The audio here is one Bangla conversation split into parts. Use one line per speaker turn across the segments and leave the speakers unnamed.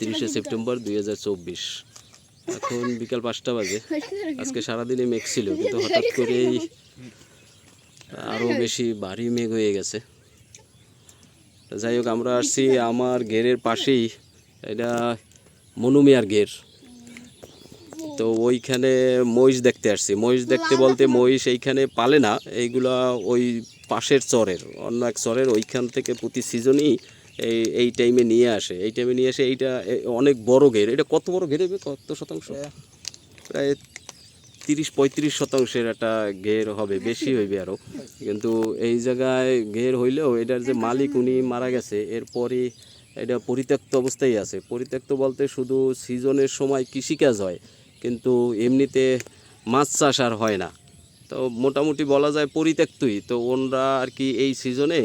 তিরিশে সেপ্টেম্বর দুই হাজার চব্বিশ। এখন বিকাল পাঁচটা বাজে। আজকে সারাদিনে মেঘ ছিল কিন্তু হঠাৎ করেই আরও বেশি ভারী মেঘ হয়ে গেছে। যাই হোক আমরা আসছি আমার ঘেরের পাশেই। এটা মনুমিয়ার ঘের। তো ওইখানে মহিষ দেখতে আসছি। মহিষ দেখতে বলতে মহিষ এইখানে পালে না। এইগুলা ওই পাশের চরের অন্য এক চরের ওইখান থেকে প্রতি সিজনই এই এই টাইমে নিয়ে আসে। এই টাইমে নিয়ে আসে এইটা অনেক বড় ঘের। এটা কত বড় ঘের হবে? কত শতাংশ? প্রায় তিরিশ পঁয়ত্রিশ শতাংশের একটা ঘের হবে বেশি হইবে আরও কিন্তু এই জায়গায় ঘের হইলেও এটার যে মালিক উনি মারা গেছে এরপরে এটা পরিত্যক্ত অবস্থায় আছে। পরিত্যক্ত বলতে শুধু সিজনের সময় কৃষিকাজ হয় কিন্তু এমনিতে মাছ চাষ আর হয় না। তো মোটামুটি বলা যায় পরিত্যক্তই। তো ওনরা আর কি এই সিজনে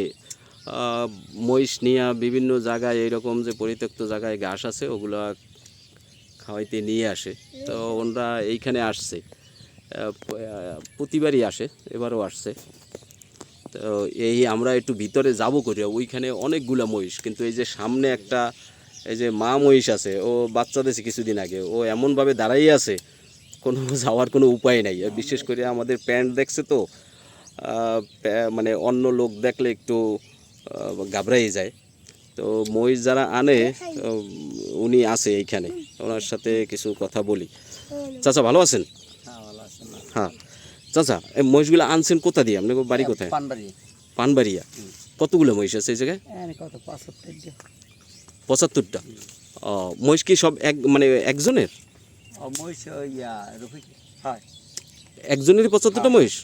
মহিষ নিয়ে বিভিন্ন জায়গায় এইরকম যে পরিত্যক্ত জায়গায় ঘাস আছে, ওগুলা খাওয়াইতে নিয়ে আসে। তো ওনরা এইখানে আসছে। প্রতিবারই আসে, এবারও আসছে। তো এই আমরা একটু ভিতরে যাব করি, ওইখানে অনেকগুলা মহিষ, কিন্তু এই যে সামনে একটা, এই যে মা মহিষ আছে, ও বাচ্চা দিয়েছে কিছুদিন আগে, ও এমনভাবে দাঁড়াই আছে, কোনো যাওয়ার কোনো উপায় নাই। বিশেষ করে আমাদের প্যান্ট দেখছে তো মানে অন্য লোক দেখলে একটু ঘাবড়াই যায়। তো মহিষ যারা আনে উনি আছে এইখানে। ওনার সাথে কিছু কথা বলি। চাচা ভালো আছেন?
হ্যাঁ
হ্যাঁ। চাচা এই মহিষগুলো আনছেন কোথা দিয়ে? আপনার বাড়ি কোথায়? পানবাড়িয়া। কতগুলো মহিষ আছে এই জায়গায়? পঁচাত্তরটা। ও মহিষ কি সব এক মানে একজনের? একজনেরই পঁচাত্তরটা মহিষ?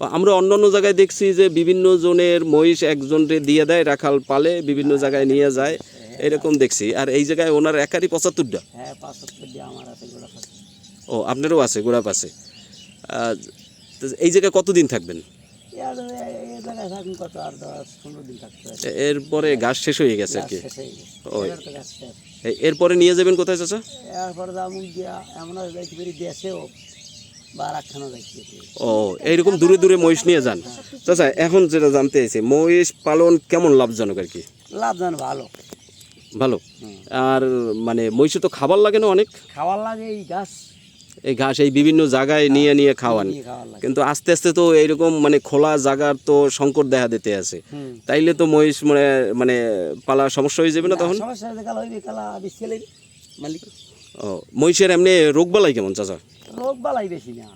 আমরা অন্য অন্য জায়গায় দেখছি যে বিভিন্ন জনের মহিষ একজনরে দিয়ে দেয় রাখাল পালে বিভিন্ন জায়গায় নিয়ে যায় এরকম দেখছি। আর এই জায়গায় ওনার একারই পঁচাত্তরটা?
হ্যাঁ
ও আপনারও আছে গোড়া পাশে এই জায়গায় কতদিন থাকবেন?
আর আর
এরপরে শেষ হয়ে গেছে আর কি।
শেষ হয়ে গেছে। শেষ
এ- এরপরে নিয়ে যাবেন কোথায় চাচা?
এরপরে এমন দেশেও বা রাখানো যাইতে পারি
ও এইরকম দূরে দূরে মহিষ নিয়ে যান। চাচা এখন যেটা জানতে চাইছি মহিষ পালন কেমন লাভজনক আর কি?
লাভদান ভালো।
ভালো? আর মানে মহিষে তো খাবার লাগে না অনেক?
খাওয়ার লাগে এই গাছ
এই ঘাস এই বিভিন্ন জায়গায় নিয়ে নিয়ে খাওয়ান।
নিয়ে খাওয়ার লাগে।
কিন্তু আস্তে আস্তে তো এইরকম মানে খোলা জায়গার তো সংকট দেখা দিতে আছে। তাইলে তো মহিষ মানে মানে পালা সমস্যা হয়ে যাবে না তখন?
সমস্যা
ও মহিষের এমনি রোগবালাই কেমন চাচা?
রোগ বালাই বেশি না।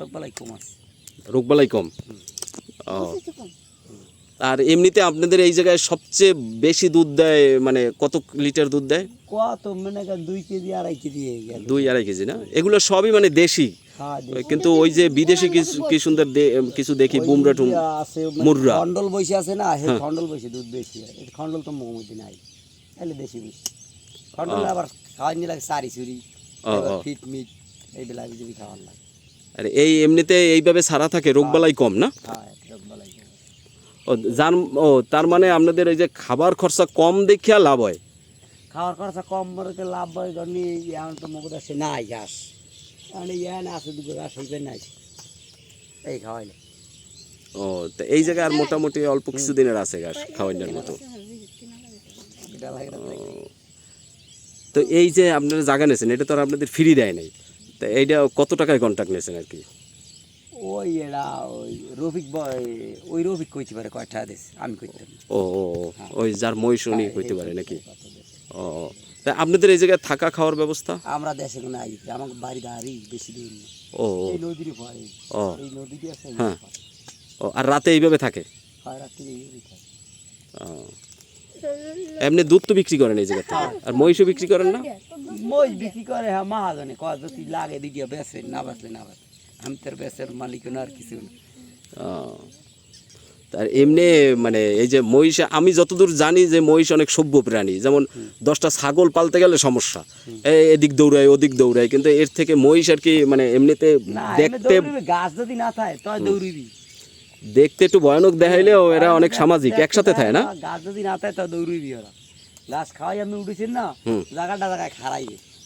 রোগ বালাই কম আছে।
রোগবালাই কম? ও। আর এমনিতে আপনাদের এই জায়গায় সবচেয়ে বেশি দুধ দেয় মানে কত লিটার দুধ দেয়?
কত মনে দুই কেজি আড়াই কেজি
দুই আড়াই কেজি না? এগুলো সবই মানে দেশি?
হ্যাঁ
কিন্তু ওই যে বিদেশি কিছু কি সুন্দর কিছু দেখি বুমরা টুম
আছে
মুর্রা।
খন্ডল বসে আছে না হে খন্ডল বসে দুধ বেশি খন্ডল তো মোহাম্মদি নাই। তাহলে বেশি। বেশি খন্ডল আবার খাওয়ার নিয়ে লাগে সারি
ও।
Fit meet. এইগুলা যদি খাওয়ার লাগে
আর এই এমনিতে এইভাবে সারা থাকে রোগবালাই কম না। ও যার ও তার মানে আপনাদের এই যে খাবার খরচা কম দেখিয়া লাভ হয়।
খাওয়ার খরচা কম মরে তো লাভ হয় কারণ এখন তো মুখ আসে নাই ঘাস। কারণ ইয়ান আছে দুটো ঘাস হইবে নাই। এই খাওয়াইলে
ও তো এই জায়গায় আর মোটামুটি অল্প কিছু দিনের আছে ঘাস খাওয়ানোর মতো। তো এই যে আপনারা জায়গা নিয়েছেন এটা তো আর আপনাদের ফ্রি দেয় নাই। তো এইটা কত টাকায় কন্ট্যাক্ট নিয়েছেন আর কি?
ওই এরা ওই রফিক বয় ওই রফিক কইতে পারে কয়টা দেশ আমি কইতাম
ও ও ও, ওই যার মহিষ উনি কইতে পারে নাকি? ও। তা আপনাদের এই জায়গায় থাকা খাওয়ার ব্যবস্থা?
আমরা দেশে কোনো আই আমার বাড়ি দাঁড়ি বেশি দূর না।
ও
এই নদীর পরে
ও।
এই নদীটি আছে
হ্যাঁ। ও আর রাতে এইভাবে থাকে?
হয় রাতে এই খায়।
ও। এমনি দুধ তো বিক্রি করেন এই জায়গা থেকে আর মহিষও বিক্রি করেন না?
মই বিক্রি করে হ্যাঁ মাহাজনে কয় যদি লাগে দিকে বেচে না বেচলে না বেচে। আমি তোর বেচের মালিক না আর কিছু না।
তার এমনি মানে এই যে মহিষ আমি যতদূর জানি যে মহিষ অনেক সভ্য প্রাণী। যেমন দশটা ছাগল পালতে গেলে সমস্যা। এই এদিক দৌড়ায় ওদিক দৌড়ায়। কিন্তু এর থেকে মহিষ আর কি মানে এমনিতে দেখতে
গাছ যদি না থাকে তয় দৌড়িবি
দেখতে একটু ভয়ানক দেখাইলেও এরা অনেক সামাজিক একসাথে থাকে না?
গাছ যদি না থাকে তো ওরা গাছ খাওয়াই আমি না জায়গাটা জায়গায়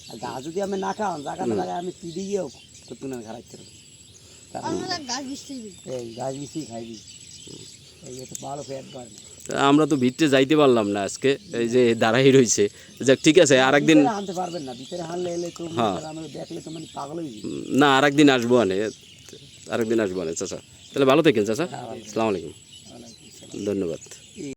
আর গাছ যদি আমি না জায়গাটা জায়গায় আমি পিড়ি গিয়েও তো তুমি খারাইতে এই গাছ এই তো ভালো
করে আমরা তো ভিড়তে যাইতে পারলাম না আজকে এই যে দাঁড়াই রয়েছে যাক ঠিক আছে আর একদিন
না ভিতরে হানলে এলে তো
হ্যাঁ।
আমরা দেখলে তো মানে পাগল
না আর একদিন আসব আনে। আরেকদিন আসব না আচ্ছা, চাচা আচ্ছা। তাহলে ভালো থাকেন আচ্ছা, হ্যাঁ, চাচা আসসালামু আলাইকুম। ধন্যবাদ।